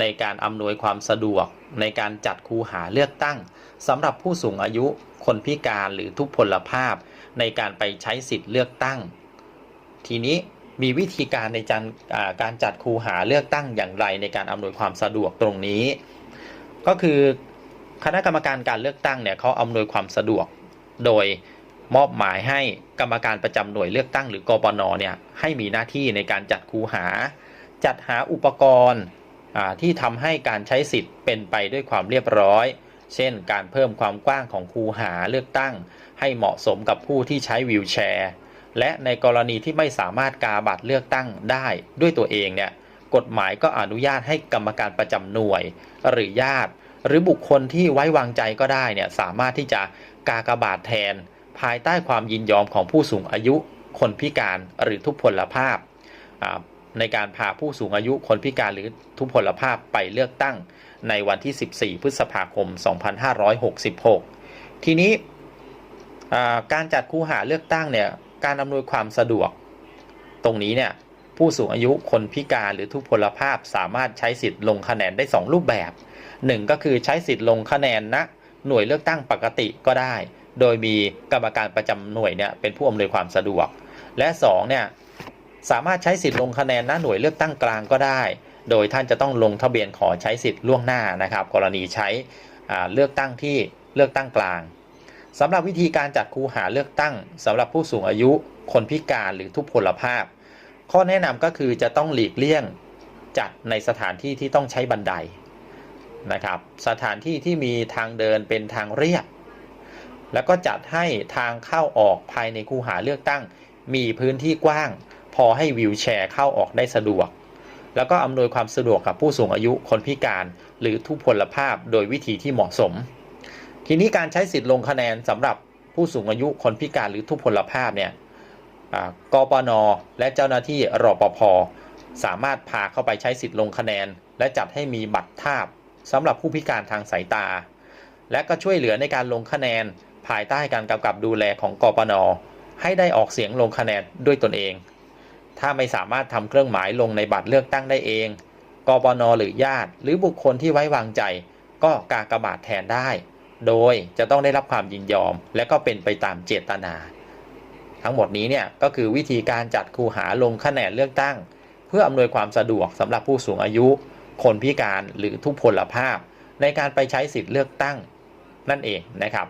ในการอำนวยความสะดวก ในการจัดคูหาเลือกตั้งสำหรับผู้สูงอายุคนพิการหรือทุพพลภาพ ในการไปใช้สิทธิ์เลือกตั้ง ทีนี้มีวิธีการในการการจัดคูหาเลือกตั้งอย่างไรในการอำนวยความสะดวกตรงนี้ ก็คือคณะกรรมการการเลือกตั้งเนี่ยเขาอำนวยความสะดวก โดยมอบหมายให้กรรมการประจำหน่วยเลือกตั้งหรือกปนเนี่ยให้มีหน้าที่ในการจัดคูหา จัดหาอุปกรณ์ ที่ทำให้การใช้สิทธิ์เป็นไปด้วยความเรียบร้อย เช่น การเพิ่มความกว้างของคูหาเลือกตั้ง ให้เหมาะสมกับผู้ที่ใช้วีลแชร์ และในกรณีที่ไม่สามารถกาบัตรเลือกตั้งได้ด้วยตัวเองเนี่ยกฎหมายก็อนุญาตให้กรรมการประจำหน่วย หรือญาติ หรือบุคคลที่ไว้วางใจก็ได้เนี่ยสามารถที่จะกากบาทแทน ภายใต้ความยินยอมของผู้สูงอายุ คนพิการหรือทุพพลภาพ ในการพาผู้สูงอายุคนพิการหรือทุพพลภาพไปเลือกตั้งในวันที่ 14 พฤษภาคม 2566 ทีนี้การจัดคูหาเลือกตั้งเนี่ยการอำนวยความสะดวก ตรงนี้เนี่ยผู้สูงอายุคนพิการหรือทุพพลภาพสามารถใช้สิทธิ์ลงคะแนนได้ 2 รูปแบบหนึ่งก็คือใช้สิทธิ์ลงคะแนนณหน่วยเลือกตั้งปกติก็ได้ โดยมีกรรมการประจำหน่วยเนี่ยเป็นผู้อำนวยความสะดวก และ2เนี่ย สามารถใช้สิทธิ์ลงคะแนนณหน่วยเลือกตั้งกลางก็ได้ โดยท่านจะต้องลงทะเบียนขอใช้สิทธิ์ล่วงหน้านะครับ กรณีใช้เลือกตั้งที่เลือกตั้งกลางสำหรับวิธีการจัดคูหาเลือกตั้งสำหรับผู้สูงอายุคนพิการหรือทุพพลภาพ ข้อแนะนำก็คือจะต้องหลีกเลี่ยงจัดในสถานที่ที่ต้องใช้บันไดนะครับสถานที่ที่มีทางเดินเป็นทางเรียบ แล้วก็จัดให้ทางเข้าออกภายในคูหาเลือกตั้ง มีพื้นที่กว้าง อให้วิวแชร์เข้าออกได้สะดวก แล้วก็อำนวยความสะดวกกับผู้สูงอายุคนพิการ หรือทุพพลภาพโดยวิธีที่เหมาะสม ทีนี้การใช้สิทธิ์ลงคะแนนสำหรับผู้สูงอายุคนพิการหรือทุพพลภาพเนี่ยกปน และเจ้าหน้าที่รปภสามารถพาเข้าไปใช้สิทธิ์ลงคะแนน และจัดให้มีบัตรทาบสำหรับผู้พิการทางสายตา และก็ช่วยเหลือในการลงคะแนน ภายใต้การกำกับดูแลของกปน ให้ได้ออกเสียงลงคะแนนด้วยตนเอง ถ้าไม่สามารถทำเครื่องหมายลงในบัตรเลือกตั้งได้เอง กปนหรือญาติ หรือบุคคลที่ไว้วางใจ ก็กากบาทแทนได้ โดยจะต้องได้รับความยินยอม และก็เป็นไปตามเจตนา ทั้งหมดนี้เนี่ยก็คือวิธีการจัดคูหาลงคะแนนเลือกตั้ง เพื่ออำนวยความสะดวกสำหรับผู้สูงอายุ คนพิการหรือทุพพลภาพ ในการไปใช้สิทธิ์เลือกตั้งนั่นเองนะครับ